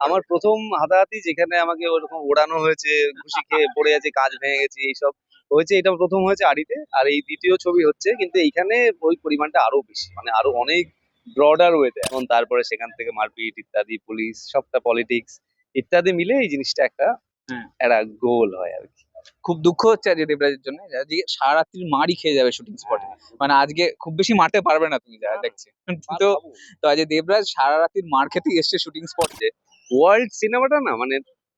আমার প্রথম হাতাহাতি যেখানে আমাকে ওরকম ওড়ানো হয়েছে খুশি খেয়ে পড়ে আছে কাজ ভেঙে গেছে এইসব হয়েছে এটা প্রথম হয়েছে আড়িতে আর এই দ্বিতীয় ছবি হচ্ছে কিন্তু এইখানে ওই পরিমাণটা আরও বেশি মানে আরও অনেক ব্রডার ওয়েতে এখন তারপরে সেখান থেকে মারপিট ইত্যাদি পুলিশ সবটা পলিটিক্স ইত্যাদি মিলে এই জিনিসটা একটা হ্যাঁ। একটা গোল হয় আর কি। খুব দুঃখ হচ্ছে আজকে দেবরাজের জন্য আজকে সারা রাত্রির মারই খেয়ে যাবে শুটিং স্পটে মানে আজকে খুব বেশি মারতে পারবে না তুমি যা দেখছি। তো তো আজকে দেবরাজ সারা রাত্রির মার খেতেই এসছে শুটিং স্পটে ওয়ার্ল্ড সিনেমাটা না মানে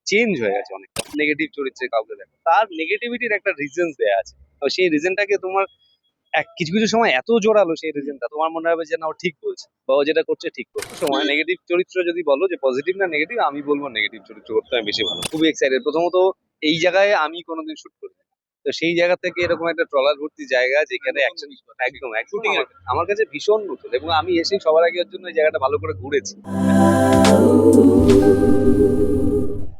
চেঞ্জ হয়ে গেছে অনেক নেগেটিভ চরিত্রে কাউকে দেখো। তার নেগেটিভিটির একটা রিজন দেয়া আছে। তো সেই রিজনটাকে তোমার এক কিছু কিছু সময় এত জোরালো সেই রিজনটা তোমার মনে হবে যে না ও ঠিক বলছে বা ও যেটা করছে ঠিক করছে। সময় নেগেটিভ চরিত্র যদি বলো যে পজিটিভ না নেগেটিভ আমি বলব নেগেটিভ চরিত্র করতে আমি বেশি ভালো। খুবই এক্সাইটেড প্রথমত এই জায়গায় আমি কোনোদিন শুট করি তো সেই জায়গা থেকে এরকম একটা ট্রলার ভর্তি জায়গা যেখানে অ্যাকশন একদম একদম আমার- আমার কাছে ভীষণ নতুন এবং আমি এসেই সবার আগে ওর জন্য এই জায়গাটা ভালো করে ঘুরেছি।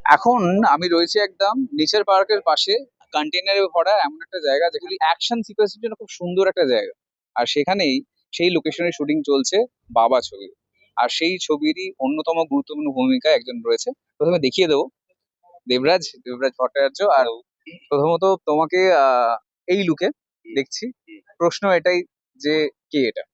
এখন আমি রয়েছে একদম নেচার পার্কের পাশে কন্টেনারে ভরা এমন একটা জায়গা যেগুলি অ্যাকশন সিকোয়েন্সের জন্য খুব সুন্দর একটা জায়গা। আর সেখানেই সেই লোকেশনে শুটিং চলছে বাবা ছবি। আর সেই ছবিরই অন্যতম গুরুত্বপূর্ণ ভূমিকা একজন রয়েছে। প্রথমে দেখিয়ে দেবো। দেবরাজ দেবরাজ ভট্টাচার্য। আর প্রথমত তোমাকে এই লুকে দেখছি। প্রশ্ন এটাই যে কে এটা?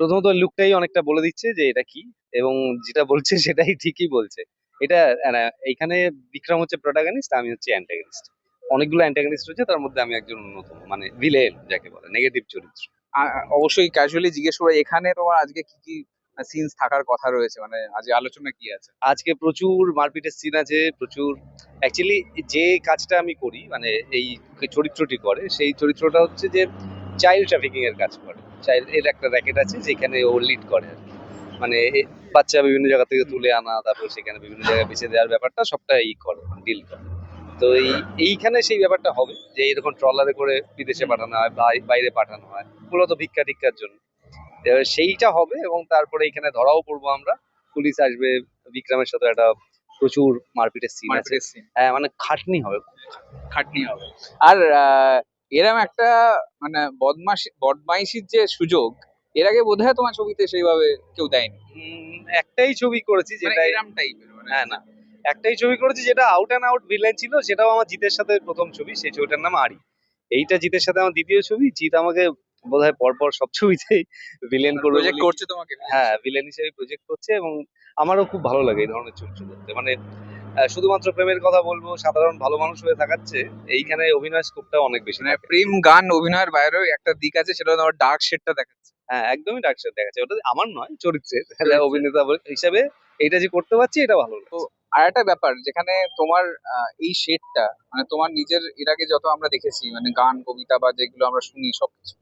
প্রথমত লুকটাই অনেকটা বলে দিচ্ছে যে এটা কি। এবং যেটা বলছে সেটাই ঠিকই বলছে। এটা আহ, এইখানে বিক্রম হচ্ছে প্রোটাগনিস্ট আমি হচ্ছে অ্যান্টাগনিস্ট অনেকগুলো অ্যান্টাগনিস্ট রয়েছে তার মধ্যে আমি একজন অন্যতম মানে ভিলেন যাকে বলে নেগেটিভ চরিত্র। অবশ্যই ক্যাজুয়ালি জিজ্ঞেস করে এখানে তোমার আজকে কি কি সিনস থাকার কথা রয়েছে? মানে আজ আলোচনা কি আছে? আজকে প্রচুর মারপিটের সিন আছে প্রচুর অ্যাকচুয়ালি যে কাজটা আমি করি মানে এই চরিত্রটি করে সেই চরিত্রটা হচ্ছে যে চাইল্ড ট্রাফিকিং এর কাজ করে। চাইল্ড এর একটা র্যাকেট আছে যেখানে ও লিড করে আর মানে বাচ্চা বিভিন্ন জায়গা থেকে তুলে আনা তারপর সেখানে বিভিন্ন জায়গায় বেছে দেওয়ার ব্যাপারটা সবটা করে ডিল করে। তো এই এইখানে সেই ব্যাপারটা হবে যে এরকম ট্রলারে করে বিদেশে পাঠানো হয় বাই- বাইরে পাঠানো হয় মূলত ভিক্ষা টিক্ষার জন্য। এবার সেইটা হবে এবং তারপরে এখানে ধরাও পড়ব আমরা। পুলিশ আসবে বিক্রমের সাথে একটা প্রচুর মারপিটের সিন আছে। হ্যাঁ মানে খাটনি হবে। খাটনি হবে। আর এরম একটা মানে বদমাশি বদমাইশির যে সুযোগ এর আগে বোধহয় তোমার ছবিতে সেইভাবে কেউ দেয়নি। একটাই ছবি করেছি মানে যেটা টাইপের হ্যাঁ না। একটাই ছবি করেছি যেটা আউট অ্যান্ড আউট ভিলেন ছিল সেটাও আমার জিতের সাথে প্রথম ছবি সেই ছবিটার নাম আরি এইটা জিতের সাথে আমার দ্বিতীয় ছবি জিত আমাকে বোধহয় পরপর সব ছবিতেই ভিলেন করবে প্রজেক্ট করছে তোমাকে হ্যাঁ ভিলেন হিসেবে প্রজেক্ট করছে এবং আমারও খুব ভালো লাগে এই ধরনের চরিত্র করতে মানে শুধুমাত্র প্রেমের কথা বলব সাধারণ ভালো মানুষ হয়ে থাকাচ্ছে এইখানে অভিনয় স্কোপটা অনেক বেশি মানে প্রেম গান অভিনয়ের বাইরেও একটা দিক আছে সেটা তোমার ডার্ক শেডটা দেখাচ্ছে। হ্যাঁ একদমই ডাক্তার দেখাচ্ছে। ওটা আমার নয় চরিত্রের। অভিনেতা বলে- হিসাবে এইটা যে করতে পারছি এটা ভালো লাগছে। আর একটা ব্যাপার যেখানে তোমার এই শেডটা মানে তোমার নিজের এর আগে যত আমরা দেখেছি মানে গান কবিতা বা যেগুলো আমরা শুনি সবকিছু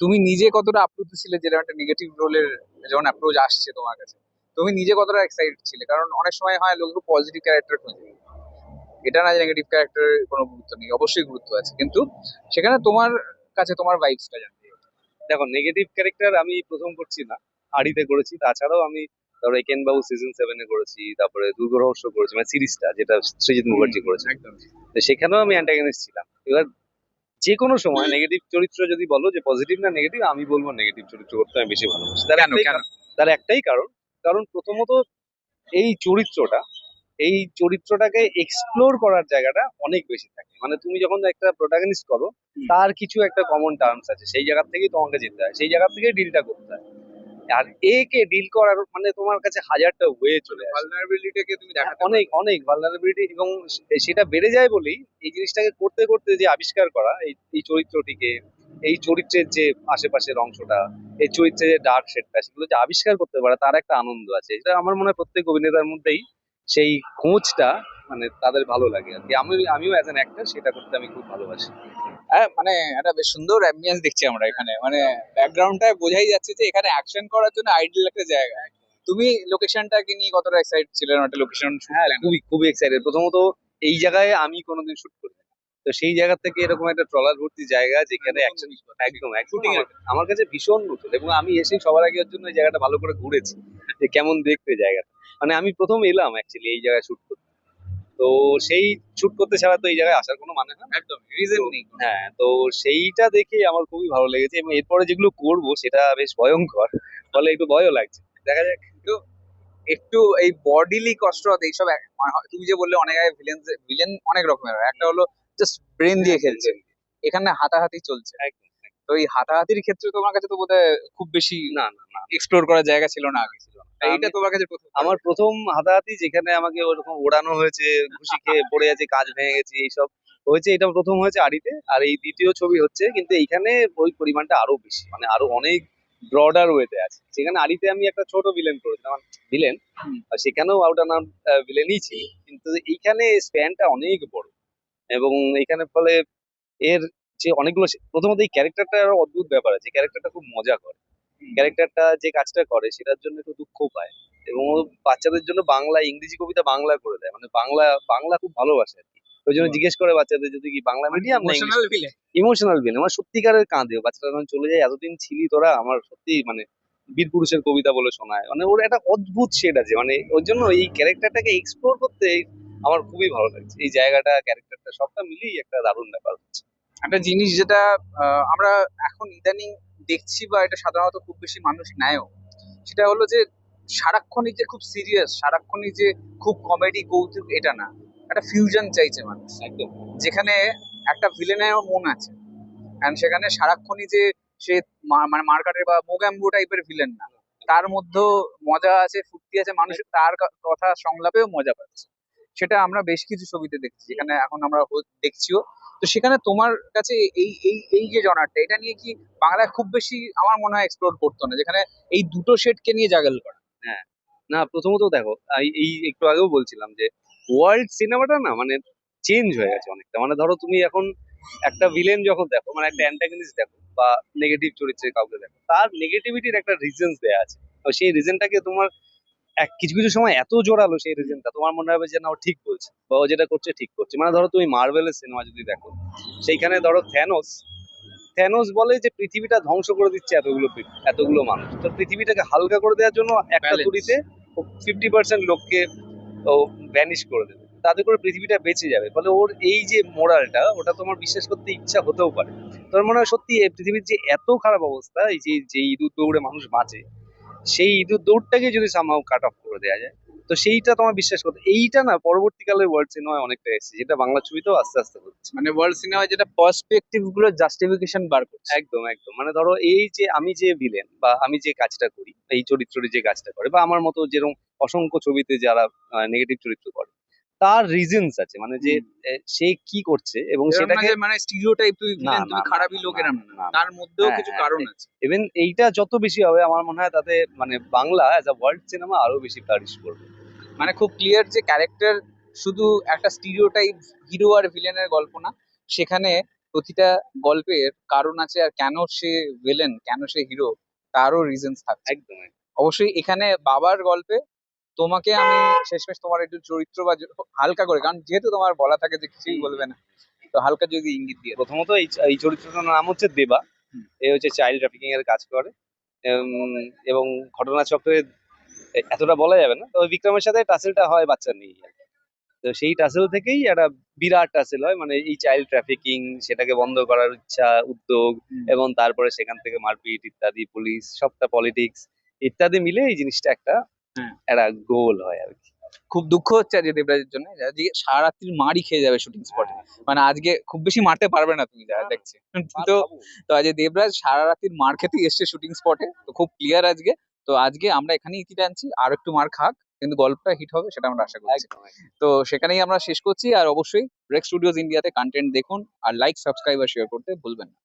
তুমি নিজে কতটা আপ্লুত ছিলে যেরকম একটা নেগেটিভ রোলের যেমন অ্যাপ্রোচ আসছে তোমার কাছে? তুমি নিজে কতটা এক্সাইটেড ছিলে? কারণ অনেক সময় হয় লোক পজিটিভ ক্যারেক্টার খুঁজে। এটা না যে নেগেটিভ ক্যারেক্টারের কোনো গুরুত্ব নেই অবশ্যই গুরুত্ব আছে। কিন্তু সেখানে তোমার কাছে তোমার ভাইবসটা হবে। দেখো নেগেটিভ ক্যারেক্টার আমি প্রথম করছি না আড়িতে করেছি। তাছাড়াও আমি ধরো একেন বাবু সিজন সেভেনে করেছি তারপরে দুর্গ রহস্য করেছি মানে সিরিজটা যেটা সৃজিত মুখার্জি করেছে। তো সেখানেও আমি অ্যান্টাগনিস্ট ছিলাম। এবার যে কোনো সময় নেগেটিভ চরিত্র যদি বলো যে পজিটিভ না নেগেটিভ আমি বলব নেগেটিভ চরিত্র করতে আমি বেশি ভালোবাসি। তার তার একটাই কারণ কারণ প্রথমত এই চরিত্রটা এই চরিত্রটাকে এক্সপ্লোর করার জায়গাটা অনেক বেশি থাকে। মানে তুমি যখন একটা প্রোটাগনিস্ট করো। তার কিছু একটা কমন টার্মস আছে। সেই জায়গা থেকেই তোমাকে যেতে হয়। সেই জায়গা থেকে ডিলটা করতে হয়। আর একে ডিল করার মানে তোমার কাছে হাজারটা ওয়ে চলে আসে। ভালনারেবিলিটিকে তুমি দেখাতে অনেক অনেক ভালনারেবিলিটি এবং সেটা বেড়ে যায় বলেই এই জিনিসটাকে করতে করতে যে আবিষ্কার করা এই এই চরিত্রটিকে এই চরিত্রের যে আশেপাশের অংশটা এই চরিত্রের যে ডার্ক শেডটা সেগুলো যে আবিষ্কার করতে পারে তার একটা আনন্দ আছে। এটা আমার মনে হয় প্রত্যেক অভিনেতার মধ্যেই সেই খোঁজটা মানে তাদের ভালো লাগে। আর কি আমি আমিও অ্যাজ অ্যান অ্যাক্টর সেটা করতে আমি খুব ভালোবাসি। হ্যাঁ মানে একটা বেশ সুন্দর অ্যাম্বিয়েন্স দেখছি আমরা এখানে। মানে ব্যাকগ্রাউন্ডটায় বোঝাই যাচ্ছে যে এখানে অ্যাকশন করার জন্য আইডিয়াল একটা জায়গা। তুমি লোকেশনটাকে নিয়ে কতটা এক্সাইটেড ছিলে? একটা লোকেশন হ্যাঁ খুবই খুবই এক্সাইটেড প্রথমত এই জায়গায় আমি কোনোদিন শুট করি তো সেই জায়গা থেকে এরকম একটা ট্রলার ভর্তি জায়গা যেখানে অ্যাকশন একদম আমার- আমার কাছে ভীষণ নতুন এবং আমি এসে সবার আগে ওর জন্য এই জায়গাটা ভালো করে ঘুরেছি। যে কেমন দেখতে জায়গাটা। মানে আমি প্রথম এলাম অ্যাকচুয়ালি এই জায়গায় শুট করতে। তো সেই শুট করতে ছাড়া তো এই জায়গায় আসার কোনো মানে হয় না। একদম রিজন নেই হ্যাঁ তো সেইটা দেখে আমার খুবই ভালো লেগেছে এবং এরপরে যেগুলো করব সেটা বেশ ভয়ঙ্কর ফলে একটু ভয়ও লাগছে। দেখা যাক একটু একটু এই বডিলি কষ্ট এইসব মানে হয়- তুমি যে বললে অনেক আগে ভিলেন ভিলেন অনেক রকমের একটা হলো জাস্ট ব্রেন দিয়ে খেলছে। এখানে হাতাহাতি চলছে। তো এই হাতাহাতির ক্ষেত্রে তোমার কাছে তো বোধহয় খুব বেশি না না না। এক্সপ্লোর করার জায়গা ছিল না আগে। এইটা তোমার কাছে প্রথম আমার প্রথম হাতাহাতি যেখানে আমাকে ওরকম ওড়ানো হয়েছে ঘুষি খেয়ে পড়ে আছে কাজ ভেঙে গেছে এইসব হয়েছে এটা প্রথম হয়েছে আড়িতে আর এই দ্বিতীয় ছবি হচ্ছে কিন্তু এইখানে ওই পরিমাণটা আরও বেশি মানে আরও অনেক ব্রডার ওয়েতে আছে। সেখানে আড়িতে আমি একটা ছোট ভিলেন করেছিলাম ভিলেন আর সেখানেও আউটার নাম ভিলেনই ছিল কিন্তু এইখানে স্প্যানটা অনেক বড় এবং এইখানে ফলে এর যে অনেকগুলো প্রথমত এই ক্যারেক্টারটা অদ্ভুত ব্যাপার আছে ক্যারেক্টারটা খুব মজা করে। ক্যারেক্টারটা যে কাজটা করে সেটার জন্য একটু দুঃখ পায়। এবং ও বাচ্চাদের জন্য বাংলা ইংরেজি কবিতা বাংলা করে দেয়। মানে বাংলা বাংলা খুব ভালোবাসে আর কি। ওই জন্য জিজ্ঞেস করে বাচ্চাদের যদি কি বাংলা মিডিয়াম না ইমোশনাল বিল আমার সত্যিকারের কাঁদে বাচ্চারা যখন চলে যায় এতদিন ছিলি তোরা আমার সত্যি মানে বীর পুরুষের কবিতা বলে শোনায়। মানে ওর একটা অদ্ভুত শেড আছে। মানে ওর জন্য এই ক্যারেক্টারটাকে এক্সপ্লোর করতে আমার খুবই ভালো লাগছে। এই জায়গাটা ক্যারেক্টারটা সবটা মিলিয়ে একটা দারুণ ব্যাপার হচ্ছে। একটা জিনিস যেটা আহ, আমরা এখন ইদানিং দেখছি বা এটা সাধারণত খুব বেশি মানুষ নেয়ও। সেটা হলো যে, সারাক্ষণই যে খুব সিরিয়াস সারাক্ষণই যে খুব কমেডি কৌতুক, এটা না। একটা ফিউশন চাইছে মানুষ, একদম। যেখানে একটা ভিলেনের মন আছে। অ্যান্ড সেখানে সারাক্ষণই যে সে মানে মার্কাটের বা মোগ্যাম্বো টাইপের ভিলেন না। তার মধ্যেও মজা আছে, ফুর্তি আছে, মানুষ তার কথা সংলাপেও মজা পাচ্ছে। সেটা আমরা বেশ কিছু ছবিতে দেখছি। যেখানে এখন আমরা দেখছিও। তো সেখানে তোমার কাছে এই এই এই যে জনারটা, এটা নিয়ে কি বাংলায় খুব বেশি আমার মনে হয় এক্সপ্লোর করতো না? যেখানে এই দুটো সেটকে নিয়ে জাগল করা। হ্যাঁ। না, প্রথমত দেখো এই- একটু আগেও বলছিলাম যে ওয়ার্ল্ড সিনেমাটা না মানে চেঞ্জ হয়ে গেছে অনেকটা। মানে ধরো তুমি এখন একটা ভিলেন যখন দেখো মানে একটা অ্যান্টাগনিস্ট দেখো, বা নেগেটিভ চরিত্রের কাউকে দেখো, তার নেগেটিভিটির একটা রিজনস দেয়া আছে। তো সেই রিজনটাকে তোমার এক কিছু কিছু সময় এত জোরালো সেই রিজনটা তোমার মনে হবে যে না ও ঠিক বলছে বা ও যেটা করছে ঠিক করছে। মানে ধরো তুমি মার্ভেলের সিনেমা যদি দেখো সেইখানে ধরো থ্যানোস থ্যানোস বলে যে পৃথিবীটা ধ্বংস করে দিচ্ছে এতগুলো এতগুলো মানুষ। তো পৃথিবীটাকে হালকা করে দেওয়ার জন্য একটা. তুড়িতে ফিফটি পার্সেন্ট লোককে ও ভ্যানিশ করে দেবে। তাতে করে পৃথিবীটা বেঁচে যাবে। ফলে ওর এই যে মোরালটা ওটা তোমার বিশ্বাস করতে ইচ্ছা হতেও পারে। তোমার মনে হয় সত্যি এই পৃথিবীর যে এত খারাপ অবস্থা এই যে যে ইঁদুর দৌড়ে মানুষ বাঁচে সেই ইঁদুর দৌড়টাকে যদি সামাও কাট অফ করে দেওয়া যায় তো সেইটা তোমার বিশ্বাস করতে এইটা না পরবর্তীকালে ওয়ার্ল্ড সিনেমায় অনেকটা এসেছে যেটা বাংলা ছবিতেও আস্তে আস্তে হচ্ছে। মানে ওয়ার্ল্ড সিনেমায় যেটা পার্সপেক্টিভগুলো জাস্টিফিকেশন বার করছে। একদম একদম। মানে ধরো এই যে আমি যে ভিলেন বা আমি যে কাজটা করি এই চরিত্রটি যে কাজটা করে বা আমার মতো যেরকম অসংখ্য ছবিতে যারা নেগেটিভ চরিত্র করে তার রিজনস আছে। মানে যে সে কি করছে এবং সেটাকে মানে স্টিরিওটাইপ তুই না, তুমি খারাপই লোক না, এরম না। তার মধ্যেও হ্যাঁ, কিছু হ্যাঁ, কারণ আছে। ইভেন এইটা যত বেশি হবে আমার মনে হয় তাতে মানে Bangla as a world cinema আরও বেশি ফ্লারিশ করবে। মানে খুব ক্লিয়ার যে ক্যারেক্টার শুধু একটা স্টিরিওটাইপ হিরো আর ভিলেনের গল্প না সেখানে প্রতিটা গল্পের কারণ আছে আর কেন সে ভিলেন কেন সে হিরো তারও রিজনস থাকছে। একদম একদম। অবশ্যই এখানে বাবার গল্পে তোমাকে আমি শেষমেশ তোমার একটু চরিত্র বা হালকা করে কারণ যেহেতু তোমার বলা থাকে যে কিছুই বলবে না তো হালকা যদি ইঙ্গিত দিয়ে প্রথমত এই চরিত্রটার নাম হচ্ছে দেবা। এ হচ্ছে চাইল্ড ট্রাফিকিং এর কাজ করে। এবং ঘটনাচক্রে এ- এতটা বলা যাবে না। তবে বিক্রমের সাথে টাসেলটা হয় বাচ্চা নিয়ে। তো সেই টাসেল থেকেই একটা বিরাট টাসেল হয়। মানে এই চাইল্ড ট্রাফিকিং সেটাকে বন্ধ করার ইচ্ছা উদ্যোগ এবং তারপরে সেখান থেকে মারপিট ইত্যাদি পুলিশ সবটা পলিটিক্স ইত্যাদি মিলে এই জিনিসটা একটা। একটা গোল হয় আর কি। খুব দুঃখ হচ্ছে আজকে দেবরাজের জন্য আজকে সারা রাত্রির মারই খেয়ে যাবে শুটিং স্পটে মানে আজকে খুব বেশি মারতে পারবে না তুমি যারা না। দেখছি। তো তো আজকে দেবরাজ সারা রাত্রির মার খেতেই এসছে শুটিং স্পটে তো খুব ক্লিয়ার আজকে। তো আজকে আমরা এখানেই ইতি টানছি আর একটু মার খাক কিন্তু গল্পটা হিট হবে সেটা আমরা আশা করছি। তো সেখানেই আমরা শেষ করছি আর অবশ্যই রেক স্টুডিওজ ইন্ডিয়াতে কন্টেন্ট দেখুন আর লাইক সাবস্ক্রাইব আর শেয়ার করতে ভুলবেন না।